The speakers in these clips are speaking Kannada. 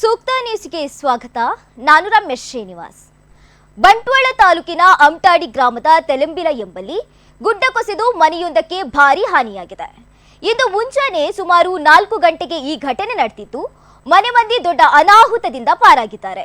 ಸೂಕ್ತ ನ್ಯೂಸ್ಗೆ ಸ್ವಾಗತ. ನಾನು ರಮೇಶ್ ಶ್ರೀನಿವಾಸ್. ಬಂಟ್ವಾಳ ತಾಲೂಕಿನ ಅಮ್ಟಾಡಿ ಗ್ರಾಮದ ತೆಲಂಬಿಲ ಎಂಬಲ್ಲಿ ಗುಡ್ಡ ಕುಸಿದು ಮನೆಯೊಂದಕ್ಕೆ ಭಾರಿ ಹಾನಿಯಾಗಿದೆ. ಇಂದು ಮುಂಜಾನೆ ಸುಮಾರು ನಾಲ್ಕು ಗಂಟೆಗೆ ಈ ಘಟನೆ ನಡೆದಿದ್ದು, ಮನೆ ಮಂದಿ ದೊಡ್ಡ ಅನಾಹುತದಿಂದ ಪಾರಾಗಿದ್ದಾರೆ.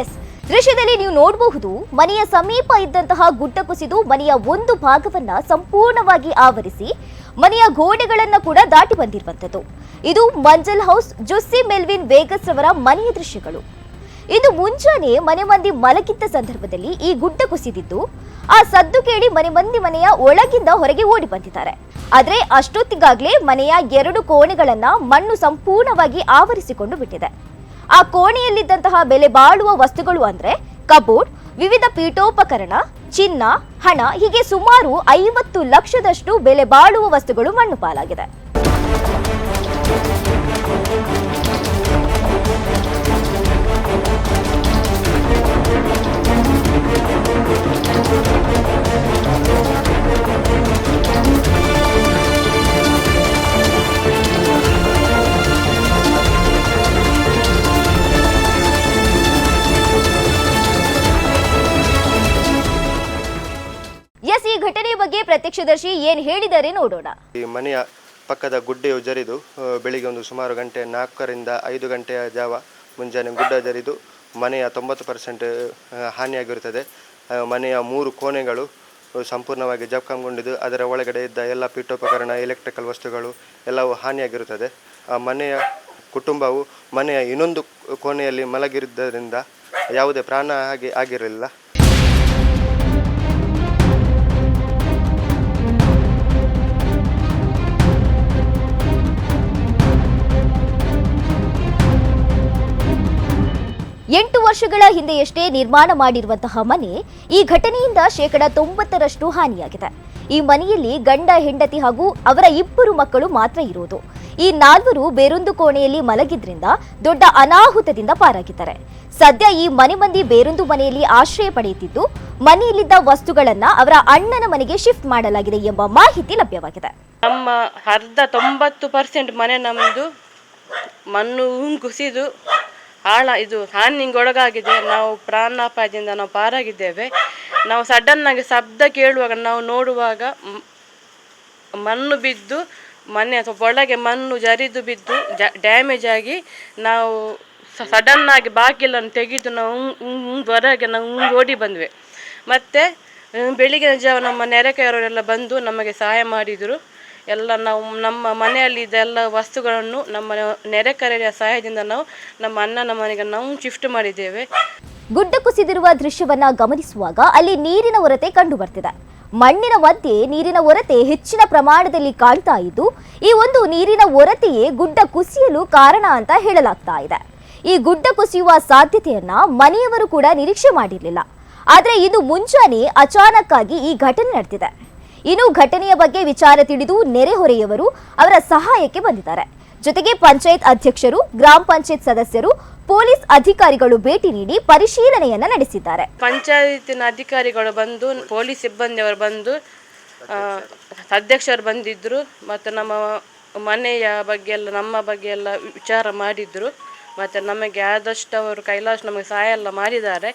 ಎಸ್ ದೃಶ್ಯದಲ್ಲಿ ನೀವು ನೋಡಬಹುದು, ಮನೆಯ ಸಮೀಪ ಇದ್ದಂತಹ ಗುಡ್ಡ ಕುಸಿದು ಮನೆಯ ಒಂದು ಭಾಗವನ್ನ ಸಂಪೂರ್ಣವಾಗಿ ಆವರಿಸಿ, ಮನೆಯ ಗೋಡೆಗಳನ್ನ ಕೂಡ ದಾಟಿ ಬಂದಿರುವಂತದ್ದು ಇದು ಮಂಜಲ್ ಹೌಸ್, ಜುಸ್ಸಿ ಮೆಲ್ವಿನ್ ವೇಗಸ್ ಅವರ ಮನೆಯ ದೃಶ್ಯಗಳು. ಇದು ಮುಂಜಾನೆ ಮನೆ ಮಂದಿ ಮಲಗಿದ್ದ ಸಂದರ್ಭದಲ್ಲಿ ಈ ಗುಡ್ಡ ಕುಸಿದಿದ್ದು, ಆ ಸದ್ದು ಕೇಳಿ ಮನೆ ಮಂದಿ ಮನೆಯ ಒಳಗಿಂದ ಹೊರಗೆ ಓಡಿ ಬಂದಿದ್ದಾರೆ. ಆದ್ರೆ ಅಷ್ಟೊತ್ತಿಗಾಗ್ಲೇ ಮನೆಯ ಎರಡು ಕೋಣೆಗಳನ್ನ ಮಣ್ಣು ಸಂಪೂರ್ಣವಾಗಿ ಆವರಿಸಿಕೊಂಡು ಬಿಟ್ಟಿದೆ. ಆ ಕೋಣೆಯಲ್ಲಿದ್ದಂತಹ ಬೆಲೆ ಬಾಳುವ ವಸ್ತುಗಳು ಅಂದ್ರೆ ಕಬೋರ್ಡ್, ವಿವಿಧ ಪೀಠೋಪಕರಣ, ಚಿನ್ನ, ಹಣ, ಹೀಗೆ ಸುಮಾರು ಐವತ್ತು ಲಕ್ಷದಷ್ಟು ಬೆಲೆ ಬಾಳುವ ವಸ್ತುಗಳು ಮಣ್ಣು ಪಾಲಾಗಿದೆ. ಪ್ರತ್ಯಕ್ಷದರ್ಶಿ ಏನ್ ಹೇಳಿದ್ದಾರೆ ನೋಡೋಣ. ಈ ಮನೆಯ ಪಕ್ಕದ ಗುಡ್ಡೆಯು ಜರಿದು ಬೆಳಿಗ್ಗೆ ಒಂದು ಸುಮಾರು ಗಂಟೆ ನಾಲ್ಕರಿಂದ ಐದು ಗಂಟೆಯ ಜಾವ ಮುಂಜಾನೆ ಗುಡ್ಡ ಜರಿದು ಮನೆಯ ತೊಂಬತ್ತು ಪರ್ಸೆಂಟ್ ಹಾನಿಯಾಗಿರುತ್ತದೆ. ಮನೆಯ ಮೂರು ಕೋಣೆಗಳು ಸಂಪೂರ್ಣವಾಗಿ ಜಪ್ಕಂಗೊಂಡಿದ್ದು ಅದರ ಒಳಗಡೆ ಇದ್ದ ಎಲ್ಲ ಪೀಠೋಪಕರಣ ಎಲೆಕ್ಟ್ರಿಕಲ್ ವಸ್ತುಗಳು ಎಲ್ಲವೂ ಹಾನಿಯಾಗಿರುತ್ತದೆ. ಆ, ಮನೆಯ ಕುಟುಂಬವು ಮನೆಯ ಇನ್ನೊಂದು ಕೋಣೆಯಲ್ಲಿ ಮಲಗಿರುವುದರಿಂದ ಯಾವುದೇ ಪ್ರಾಣ ಹಾಗೆ ಆಗಿರಲಿಲ್ಲ. ವರ್ಷಗಳ ಹಿಂದೆಯಷ್ಟೇ ನಿರ್ಮಾಣ ಮಾಡಿರುವಂತಹ ಮನೆ ಈ ಘಟನೆಯಿಂದ ಶೇಕಡ ತೊಂಬತ್ತರಷ್ಟು ಹಾನಿಯಾಗಿದೆ. ಈ ಮನೆಯಲ್ಲಿ ಗಂಡ, ಹೆಂಡತಿ ಹಾಗೂ ಅವರ ಇಬ್ಬರು ಮಕ್ಕಳು ಮಾತ್ರ ಇರುವುದು. ಈ ನಾಲ್ವರು ಬೇರೊಂದು ಕೋಣೆಯಲ್ಲಿ ಮಲಗಿದ್ರಿಂದ ದೊಡ್ಡ ಅನಾಹುತದಿಂದ ಪಾರಾಗಿದ್ದಾರೆ. ಸದ್ಯ ಈ ಮನೆ ಮಂದಿ ಬೇರೊಂದು ಮನೆಯಲ್ಲಿ ಆಶ್ರಯ ಪಡೆಯುತ್ತಿದ್ದು, ಮನೆಯಲ್ಲಿದ್ದ ವಸ್ತುಗಳನ್ನ ಅವರ ಅಣ್ಣನ ಮನೆಗೆ ಶಿಫ್ಟ್ ಮಾಡಲಾಗಿದೆ ಎಂಬ ಮಾಹಿತಿ ಲಭ್ಯವಾಗಿದೆ. ನಮ್ಮ ಅರ್ಧ ತೊಂಬತ್ತು ಪರ್ಸೆಂಟ್ ಮನೆ ನಮ್ಮದು ಮಣ್ಣು ಕುಸಿದು ಆಳ ಇದು ಹಾನಿಗೆ ಒಳಗಾಗಿದೆ ನಾವು ಪ್ರಾಣಾಪಾಯದಿಂದ ನಾವು ಪಾರಾಗಿದ್ದೇವೆ. ನಾವು ಸಡನ್ನಾಗಿ ಶಬ್ದ ಕೇಳುವಾಗ, ನಾವು ನೋಡುವಾಗ ಮಣ್ಣು ಬಿದ್ದು, ಮನೆ ಅಥವಾ ಒಳಗೆ ಮಣ್ಣು ಜರಿದು ಬಿದ್ದು ಡ್ಯಾಮೇಜ್ ಆಗಿ ನಾವು ಸಡನ್ನಾಗಿ ಬಾಗಿಲನ್ನು ತೆಗೆದು ನಾವು ಹೊರಗೆ ನಾವು ಓಡಿ ಬಂದ್ವಿ. ಮತ್ತು ಬೆಳಿಗ್ಗೆ ಜಾವ ನಮ್ಮ ನೆರೆಕೆಯವರೆಲ್ಲ ಬಂದು ನಮಗೆ ಸಹಾಯ ಮಾಡಿದರು. ಎಲ್ಲ ನಾವು ನಮ್ಮ ಮನೆಯಲ್ಲಿ ಇದೆಲ್ಲ ವಸ್ತುಗಳನ್ನು ನಮ್ಮ ನೆರೆಕರೆಯ ಸಹಾಯದಿಂದ ನಾವು ನಮ್ಮ ಅಣ್ಣನ ಮನೆಗೆ ನಾವು ಶಿಫ್ಟ್ ಮಾಡಿದ್ದೇವೆ. ಗುಡ್ಡ ಕುಸಿದಿರುವ ದೃಶ್ಯವನ್ನ ಗಮನಿಸುವಾಗ ಅಲ್ಲಿ ನೀರಿನ ಹೊರತೆ ಕಂಡು ಬರ್ತಿದೆ. ಮಣ್ಣಿನ ಮಧ್ಯೆ ನೀರಿನ ಹೊರತೆ ಹೆಚ್ಚಿನ ಪ್ರಮಾಣದಲ್ಲಿ ಕಾಣ್ತಾ ಇದ್ದು, ಈ ಒಂದು ನೀರಿನ ಒರತೆಯೇ ಗುಡ್ಡ ಕುಸಿಯಲು ಕಾರಣ ಅಂತ ಹೇಳಲಾಗ್ತಾ ಇದೆ. ಈ ಗುಡ್ಡ ಕುಸಿಯುವ ಸಾಧ್ಯತೆಯನ್ನ ಮನೆಯವರು ಕೂಡ ನಿರೀಕ್ಷೆ ಮಾಡಿರಲಿಲ್ಲ. ಆದರೆ ಇದು ಮುಂಜಾನೆ ಅಚಾನಕ್ಕಾಗಿ ಈ ಘಟನೆ ನಡೆದಿದೆ. ಇನ್ನು ಘಟನೆಯ ಬಗ್ಗೆ ವಿಚಾರ ತಿಳಿದು ನೆರೆಹೊರೆಯವರು ಅವರ ಸಹಾಯಕ್ಕೆ ಬಂದಿದ್ದಾರೆ. ಜೊತೆಗೆ ಪಂಚಾಯತ್ ಅಧ್ಯಕ್ಷರು, ಗ್ರಾಮ ಪಂಚಾಯತ್ ಸದಸ್ಯರು, ಪೊಲೀಸ್ ಅಧಿಕಾರಿಗಳು ಭೇಟಿ ನೀಡಿ ಪರಿಶೀಲನೆಯನ್ನ ನಡೆಸಿದ್ದಾರೆ. ಪಂಚಾಯತಿನ ಅಧಿಕಾರಿಗಳು ಬಂದು, ಪೊಲೀಸ್ ಸಿಬ್ಬಂದಿಯವರು ಬಂದು ಅಧ್ಯಕ್ಷರು ಬಂದಿದ್ದರು ಮತ್ತು ನಮ್ಮ ಮನೆಯ ಬಗ್ಗೆ ಎಲ್ಲ ನಮ್ಮ ಬಗ್ಗೆ ಎಲ್ಲ ವಿಚಾರ ಮಾಡಿದರು. ಮತ್ತು ನಮಗೆ ಆದಷ್ಟು ಅವರು ಕೈಲಾಸ ನಮಗೆ ಸಹಾಯ ಎಲ್ಲ ಮಾಡಿದ್ದಾರೆ.